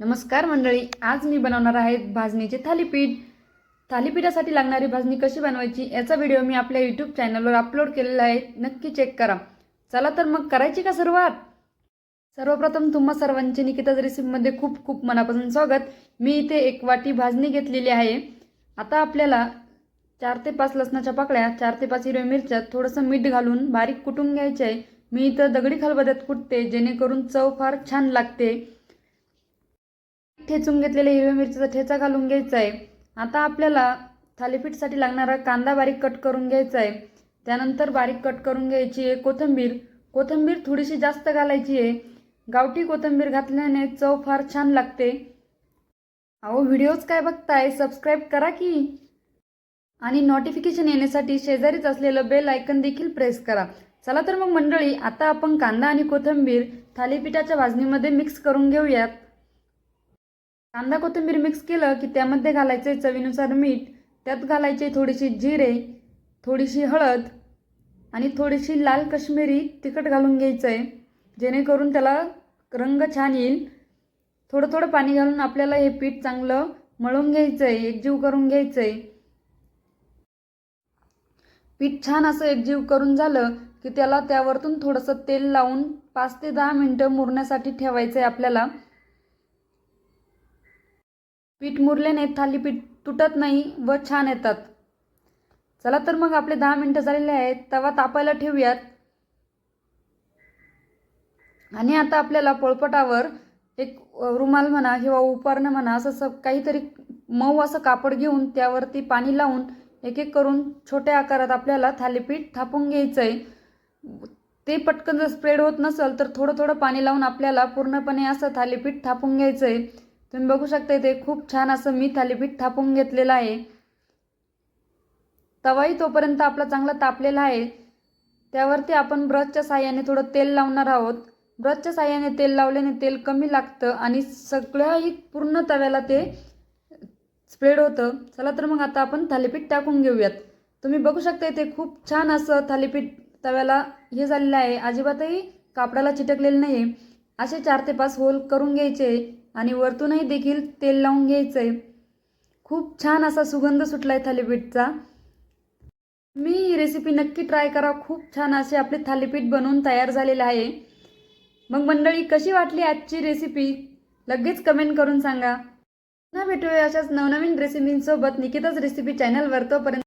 नमस्कार मंडळी आज मी बनवणार आहे भाजणीचे थालीपीठ. थालीपीठासाठी लागणारी भाजणी कशी बनवायची याचा व्हिडिओ मी आपल्या यूट्यूब चॅनलवर अपलोड केलेला आहे. नक्की चेक करा. चला तर मग करायची का सुरुवात? सर्वप्रथम तुम्हा सर्वांचे निकिताज रेसिपीमध्ये खूप खूप मनापासून स्वागत. मी इथे एक वाटी भाजणी घेतलेली आहे. आता आपल्याला चार ते पाच लसणाच्या पाकळ्या चार ते पाच हिरव्या मिरच्या थोडंसं मीठ घालून बारीक कुटून घ्यायचे आहे. मी इथं दगडी खलबद्यात कुटते जेणेकरून चव फार छान लागते. ठेचून घेतलेल्या हिरव्या मिरचीचा ठेचा घालून घ्यायचा आहे आता आपल्याला थालीपीठसाठी लागणारा कांदा बारीक कट करून घ्यायचा आहे त्यानंतर बारीक कट करून घ्यायची आहे कोथिंबीर. कोथिंबीर थोडीशी जास्त घालायची आहे. गावठी कोथिंबीर घातल्याने चव फार छान लागते. अहो व्हिडिओज काय बघताय? सबस्क्राईब करा की. आणि नोटिफिकेशन येण्यासाठी शेजारीच असलेलं बेल आयकन देखील प्रेस करा. चला तर मग मंडळी आता आपण कांदा आणि कोथिंबीर थालीपीठाच्या भाजणीमध्ये मिक्स करून घेऊयात. कांदा कोथिंबीर मिक्स केलं की त्यामध्ये घालायचे चवीनुसार मीठ त्यात घालायचे थोडीशी जिरे थोडीशी हळद आणि थोडीशी लाल कश्मीरी तिखट घालून घ्यायचं आहे जेणेकरून त्याला रंग छान येईल. थोडं थोडं पाणी घालून आपल्याला हे पीठ चांगलं मळून घ्यायचं आहे एकजीव करून घ्यायचं आहे पीठ छान असं एकजीव करून झालं की त्याला त्यावरतून थोडंसं तेल लावून पाच ते दहा मिनटं मुरण्यासाठी ठेवायचं आहे आपल्याला. पीठ मुरल्याने थालीपीठ तुटत नाही व छान येतात. चला तर मग आपले दहा मिनटं झालेले आहेत तवा तापायला ठेवूयात. आणि आता आपल्याला पोळपटावर एक रुमाल म्हणा किंवा उपरणं म्हणा असं स काहीतरी मऊ असं कापड घेऊन त्यावरती पाणी लावून एक एक करून छोट्या आकारात आपल्याला थालीपीठ थापून घ्यायचं आहे ते पटकन जर स्प्रेड होत नसेल तर थोडं थोडं पाणी लावून आपल्याला पूर्णपणे असं थालीपीठ थापून घ्यायचं आहे तुम्ही बघू शकता इथे खूप छान असं मी थालीपीठ थापून घेतलेलं आहे. तवाही तोपर्यंत आपला चांगला तापलेला आहे. त्यावरती आपण ब्रशच्या साह्याने थोडं तेल लावणार आहोत. ब्रशच्या साह्याने तेल लावल्याने तेल कमी लागतं आणि सगळ्याही पूर्ण तव्याला ते स्प्रेड होतं. चला तर मग आता आपण थालीपीठ टाकून घेऊयात. तुम्ही बघू शकता इथे खूप छान असं थालीपीठ तव्याला हे झालेलं आहे. अजिबातही कापडाला चिटकलेलं नाही आहे असे चार ते पाच होल करून घ्यायचे. आणि वरतूनही देखील तेल लावून घ्यायचं आहे खूप छान असा सुगंध सुटला आहे थालीपीठचा. मी ही रेसिपी नक्की ट्राय करा. खूप छान असे आपले थालीपीठ बनवून तयार झालेले आहे. मग मंडळी कशी वाटली आजची रेसिपी लगेच कमेंट करून सांगा. पुन्हा भेटूया अशाच नवनवीन रेसिपींसोबत निकिताच रेसिपी चॅनलवर तोपर्यंत